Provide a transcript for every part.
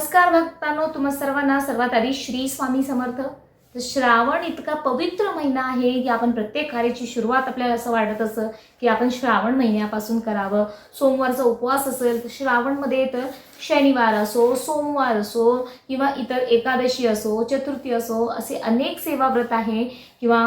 नमस्कार भक्तांनो तुम्हा सर्वांना सर्वात आधी श्री स्वामी समर्थ. तर श्रावण इतका पवित्र महिना आहे की आपण प्रत्येक कार्याची सुरुवात आपल्याला असं वाटत असं की आपण श्रावण महिन्यापासून करावं. सोमवारचा उपवास असेल तर श्रावणमध्ये तर शनिवार असो सोमवार असो किंवा इतर एकादशी असो चतुर्थी असो असे अनेक सेवाव्रत आहे किंवा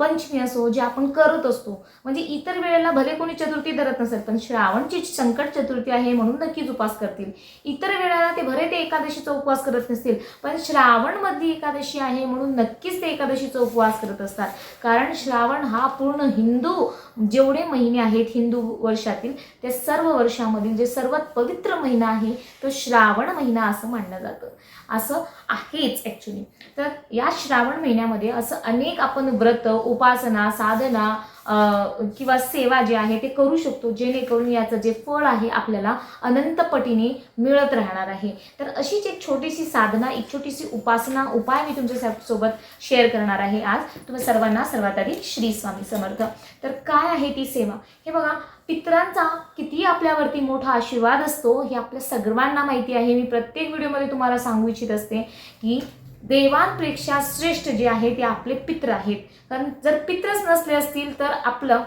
पंचमी असो जे आपण करत असतो. म्हणजे इतर वेळेला भले कोणी चतुर्थी धरत नसेल पण श्रावणची संकट चतुर्थी आहे म्हणून नक्कीच उपास करतील. इतर वेळेला ते भले ते एकादशीचा उपवास करत नसतील पण श्रावणमधली एकादशी आहे म्हणून नक्कीच ते एकादशीचा उपवास करत असतात. कारण श्रावण हा पूर्ण हिंदू जेवढे महिने आहेत हिंदू वर्षातील त्या सर्व वर्षामधील जे सर्वात पवित्र महिना आहे तो श्रावण महिना असं मानलं जातं. असं आहेच ॲक्च्युली तर या श्रावण महिन्यामध्ये असं अनेक आपण व्रत उपासना साधना किंवा सेवा जे आहे ते करू शकतो जेणेकरून याचं जे फळ आहे आपल्याला अनंत पटीने मिळत राहणार आहे. तर अशीच एक छोटीशी साधना एक छोटीशी उपासना उपाय मी तुमच्यासोबत शेअर करणार आहे आज. तुम्ही सर्वांना सर्वात आधी श्री स्वामी समर्थ. तर काय आहे ती सेवा? हे बघा पित्रांचा किती आपल्यावरती मोठा आशीर्वाद असतो हे आपल्या सर्वांना माहिती आहे. मी प्रत्येक व्हिडिओमध्ये तुम्हाला सांगू इच्छित असते की देवांपेक्षा श्रेष्ठ जे आहे ते आपले पित्र आहेत. कारण जर पित्रच नसले असतील तर आपलं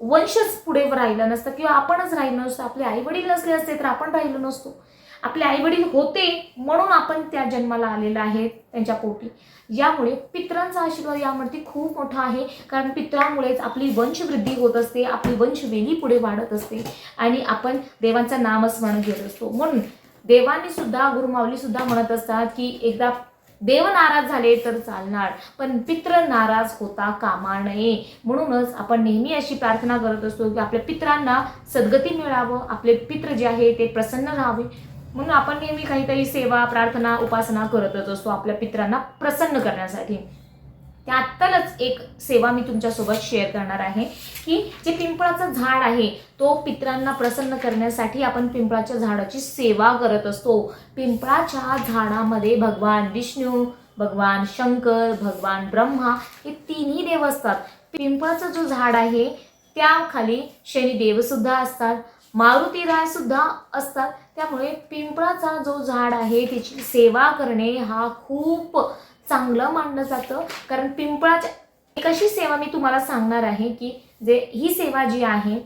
वंशच पुढे राहिलं नसतं किंवा आपणच राहिलो नसतो. आपले आई वडील नसले असते तर आपण राहिलो नसतो. आपले आई वडील होते म्हणून आपण त्या जन्माला आलेलं आहे त्यांच्या पोटी. यामुळे पित्रांचा आशीर्वाद यामध्ये खूप मोठा आहे. कारण पित्रामुळेच आपली वंशवृद्धी होत असते आपली वंशवेली पुढे वाढत असते आणि आपण देवांचं नामस्मरण घेत असतो. म्हणून देवांनी सुद्धा गुरुमावली सुद्धा म्हणत असतात की एकदा देव नाराज झाले तर चालणार पण पित्र नाराज होता कामा नये. म्हणूनच आपण नेहमी अशी प्रार्थना करत असतो की आपल्या पित्रांना सद्गती मिळावं आपले पित्र जे आहे ते प्रसन्न राहावे. म्हणून आपण नेहमी काहीतरी सेवा प्रार्थना उपासना करतच असतो आपल्या पित्रांना प्रसन्न करण्यासाठी. त्यातलंच एक सेवा मी तुमच्यासोबत शेअर करणार आहे की जे पिंपळाचं झाड आहे तो पित्रांना प्रसन्न करण्यासाठी आपण पिंपळाच्या झाडाची सेवा करत असतो. पिंपळाच्या झाडामध्ये भगवान विष्णू भगवान शंकर भगवान ब्रह्मा हे तिन्ही देव असतात. पिंपळाचं जो झाड आहे त्याखाली शनिदेवसुद्धा असतात मारुती रायसुद्धा असतात. त्यामुळे पिंपळाचा जो झाड आहे त्याची सेवा करणे हा खूप चांगलं मानलं जातं. कारण पिंपळाच्या एक अशी सेवा मी तुम्हाला सांगणार आहे की जे ही सेवा जी आहे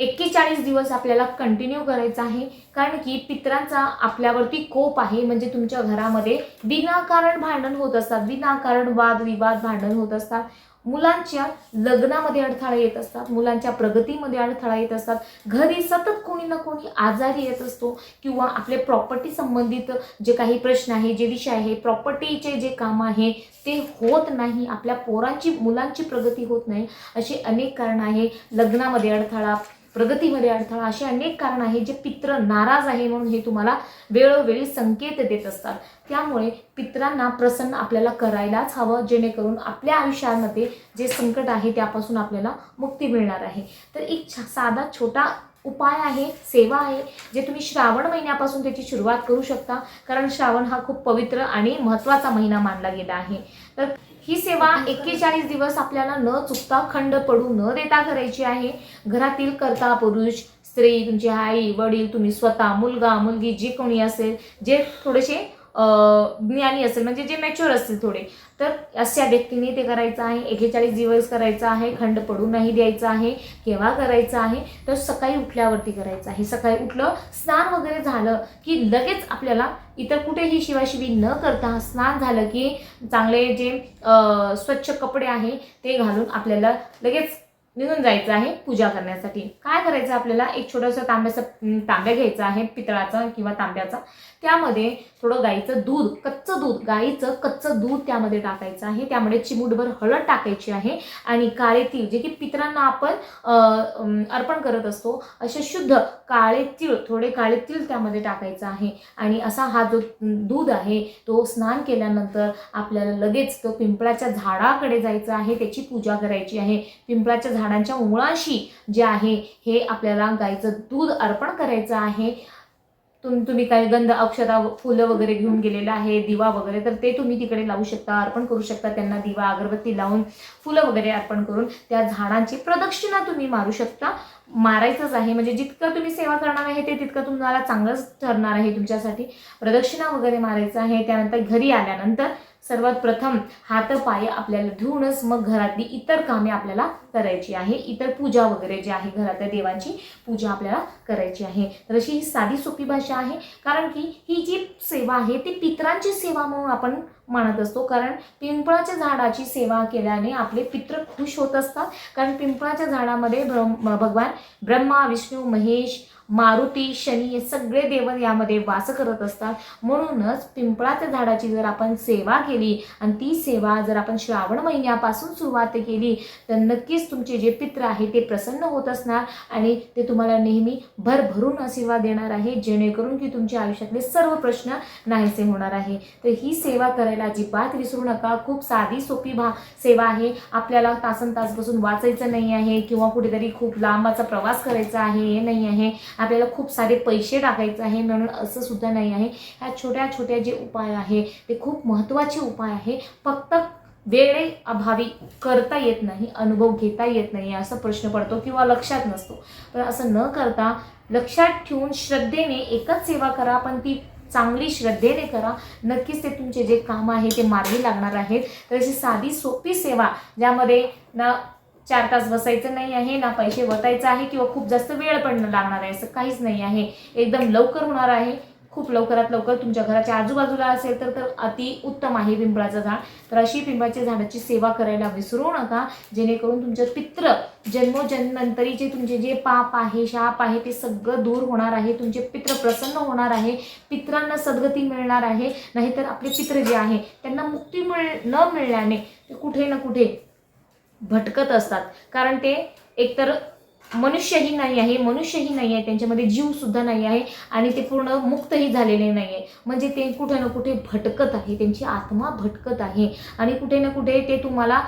एक्केचाळीस दिवस आपल्याला कंटिन्यू करायचं आहे. कारण की पित्रांचा आपल्यावरती कोप आहे. म्हणजे तुमच्या घरामध्ये विनाकारण भांडण होत असतात. विनाकारण वादविवाद भांडण होत असतात. मुलांच्या लग्नामध्ये अडथळा येत असतात मुलांच्या प्रगतीमध्ये अडथळा येत असतात. घरी सतत कोणी ना कोणी आजारी येत असतो किंवा आपले प्रॉपर्टी संबंधित जे काही प्रश्न आहे जे विषय आहे प्रॉपर्टीचे जे काम आहे ते होत नाही. आपल्या पोरांची मुलांची प्रगती होत नाही. असे अनेक कारण आहे. लग्नामध्ये अडथळा प्रगतीमध्ये अडथळा. असे अनेक कारण आहेत जे पित्र नाराज आहे म्हणून हे तुम्हाला वेळोवेळी संकेत देत असतात. त्यामुळे पित्रांना प्रसन्न आपल्याला करायलाच हवं जेणेकरून आपल्या आयुष्यामध्ये जे संकट आहे त्यापासून आपल्याला मुक्ती मिळणार आहे. तर एक छा साधा छोटा उपाय आहे सेवा आहे जे तुम्ही श्रावण महिन्यापासून त्याची सुरुवात करू शकता. कारण श्रावण हा खूप पवित्र आणि महत्त्वाचा महिना मानला गेला आहे. तर ही सेवा एक्केचाळीस दिवस आपल्याला न चुकता खंड पडू न देता करायची आहे. घरातील कर्ता पुरुष स्त्री तुमची आई वडील तुम्ही स्वतः मुलगा मुलगी जे कोणी असेल जे थोडेसे ज्ञानी असेल म्हणजे जे मॅच्युअर असतील थोडे तर अशा व्यक्तीने ते करायचं आहे एकेचाळीस दिवस करायचं आहे खंड पडू नाही द्यायचं आहे केव्हा करायचं आहे तर सकाळी उठल्यावरती करायचं आहे. सकाळी उठलं स्नान वगैरे झालं की लगेच आपल्याला इतर कुठेही शिवाशिवी न करता स्नान झालं की चांगले जे स्वच्छ कपडे आहे ते घालून आपल्याला लगेच निघून जायचं आहे पूजा करण्यासाठी. काय करायचं आपल्याला? एक छोटंसं तांब्याचं तांब्या घ्यायचा आहे पितळाचा किंवा तांब्याचा. त्यामध्ये थोडं गाईचं दूध कच्चं दूध गाईचं कच्चं दूध त्यामध्ये टाकायचं आहे. त्यामध्ये चिमूटभर हळद टाकायची आहे आणि काळे तीळ जे की पितरांना आपण अर्पण करत असतो असे शुद्ध काळे तीळ थोडे काळे तीळ त्यामध्ये टाकायचं आहे. आणि असा हा जो दूध आहे तो स्नान केल्यानंतर आपल्याला लगेच तो पिंपळाच्या झाडाकडे जायचं आहे. त्याची पूजा करायची आहे. पिंपळाच्या झाड झाडांच्या मुळाशी जे आहे हे आपल्याला गाईचं दूध अर्पण करायचं आहे. तुम तुम्ही काही गंध अक्षता फुलं वगैरे घेऊन गेलेलं आहे दिवा वगैरे तर ते तुम्ही तिकडे लावू शकता अर्पण करू शकता. त्यांना दिवा अगरबत्ती लावून फुलं वगैरे अर्पण करून त्या झाडांची प्रदक्षिणा तुम्ही मारू शकता. मारायचंच आहे म्हणजे जितकं तुम्ही सेवा करणार आहे ते तितकं तुम्हाला चांगलंच ठरणार आहे तुमच्यासाठी. प्रदक्षिणा वगैरे मारायचं आहे त्यानंतर घरी आल्यानंतर सर्वात प्रथम हात पाय आपल्याला धुवूनच मग घरातली इतर कामे आपल्याला करायची आहे. इतर पूजा वगैरे जी आहे घरातल्या देवांची पूजा आपल्याला करायची आहे. तर अशी ही साधी सोपी भाषा आहे. कारण की ही जी सेवा आहे ती पितरांची सेवा म्हणून आपण मानत असतो. कारण पिंपळाच्या झाडाची सेवा केल्याने आपले पित्र खुश होत असतात. कारण पिंपळाच्या झाडामध्ये ब्रह्म भगवान ब्रह्मा विष्णू महेश मारुती शनी हे सगळे देव यामध्ये वास करत असतात. म्हणूनच पिंपळाच्या झाडाची जर आपण सेवा केली आणि ती सेवा जर आपण श्रावण महिन्यापासून सुरुवात केली तर नक्कीच तुमचे जे पित्र आहे ते प्रसन्न होत असणार आणि ते तुम्हाला नेहमी भरभरून आशीर्वाद देणार आहे जेणेकरून की तुमच्या आयुष्यातले सर्व प्रश्न नाहीसे होणार आहे. तर ही सेवा करायला अजिबात विसरू नका. खूप साधी सोपी भा सेवा आहे. आपल्याला तासन तास बसून वाचायचं नाही आहे किंवा कुठेतरी खूप लांबाचा प्रवास करायचा आहे हे नाही आहे. आपल्याला खूप सारे पैसे टाकायचे आहे म्हणून असं सुद्धा नाही आहे. ह्या छोट्या छोट्या जे उपाय आहे ते खूप महत्त्वाचे उपाय आहे. फक्त वेळे अभावी करता येत नाही अनुभव घेता येत नाही असा प्रश्न पडतो किंवा लक्षात नसतो. पण असं न करता लक्षात ठेवून श्रद्धेने एकच सेवा करा पण ती चांगली श्रद्धेने करा. नक्कीच ते तुमचे जे काम आहे ते मार्गी लागणार आहेत. तर अशी साधी सोपी सेवा ज्यामध्ये ना चार तास बसायचं नाही आहे ना पैसे वतायचं आहे किंवा खूप जास्त वेळ पण लागणार आहे असं काहीच नाही आहे. एकदम लवकर होणार आहे. खूप लवकरात लवकर तुमच्या घराच्या आजूबाजूला असेल तर तर अति उत्तम आहे पिंपळाचं झाड. तर अशी पिंपळाच्या झाडाची सेवा करायला विसरू नका. जेणेकरून तुमचे पित्र जन्मोजन्मांतरीचे तुमचे जे पाप आहे शाप आहे ते सगळं दूर होणार आहे. तुमचे पित्र प्रसन्न होणार आहे. पित्रांना सद्गती मिळणार आहे. नाहीतर आपले पित्र जे आहे त्यांना मुक्ती मिळ न मिळण्याने ते कुठे ना कुठे भटकत असतात. कारण ते एकतर मनुष्यही नाही आहे मनुष्यही नाही आहे त्यांच्यामध्ये जीवसुद्धा नाही आहे आणि ते पूर्ण मुक्तही झालेले नाही आहे. म्हणजे ते कुठे ना कुठे भटकत आहे त्यांची आत्मा भटकत आहे आणि कुठे ना कुठे ते तुम्हाला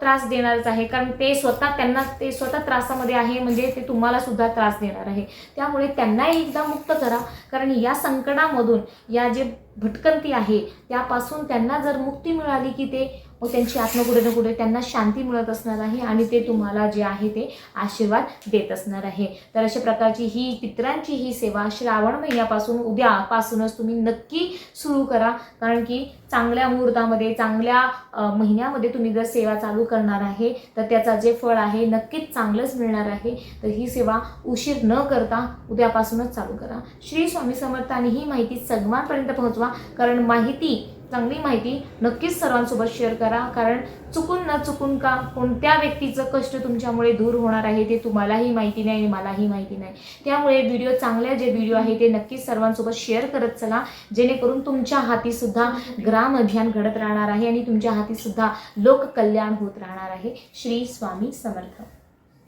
त्रास देणारच आहे. कारण ते स्वतः त्यांना ते स्वतः त्रासामध्ये आहे म्हणजे ते तुम्हाला सुद्धा त्रास देणार आहे. त्यामुळे त्यांनाही एकदा मुक्त करा. कारण या संकटामधून या जे भटकंती आहे त्यापासून त्यांना जर मुक्ती मिळाली की ते मग त्यांची आत्मा कुठे ना कुठे त्यांना शांती मिळत असणार आहे आणि ते तुम्हाला जे आहे ते आशीर्वाद देत असणार आहे. तर अशा प्रकारची ही पित्रांची ही सेवा श्रावण महिन्यापासून उद्यापासूनच तुम्ही नक्की सुरू करा. कारण की चांगल्या मुहूर्तामध्ये चांगल्या महिन्यामध्ये तुम्ही जर सेवा चालू करणार आहे तर त्याचा जे फळ आहे नक्कीच चांगलंच मिळणार आहे. तर ही सेवा उशीर न करता उद्यापासूनच चालू करा. श्री स्वामी समर्थ आणि ही माहिती सर्वांपर्यंत पोहोचवा. कारण माहिती चांगली माहिती नक्कीच सर्वांसोबत शेअर करा. कारण चुकून न चुकून का कोणत्या व्यक्तीचं कष्ट तुमच्यामुळे दूर होणार आहे ते तुम्हालाही माहिती नाही आणि मलाही माहिती नाही. त्यामुळे व्हिडिओ चांगल्या जे व्हिडिओ आहे ते नक्कीच सर्वांसोबत शेअर करत चला. जेणेकरून तुमच्या हातीसुद्धा ग्राम अभियान घडत राहणार आहे आणि तुमच्या हातीसुद्धा लोककल्याण होत राहणार आहे. श्री स्वामी समर्थ.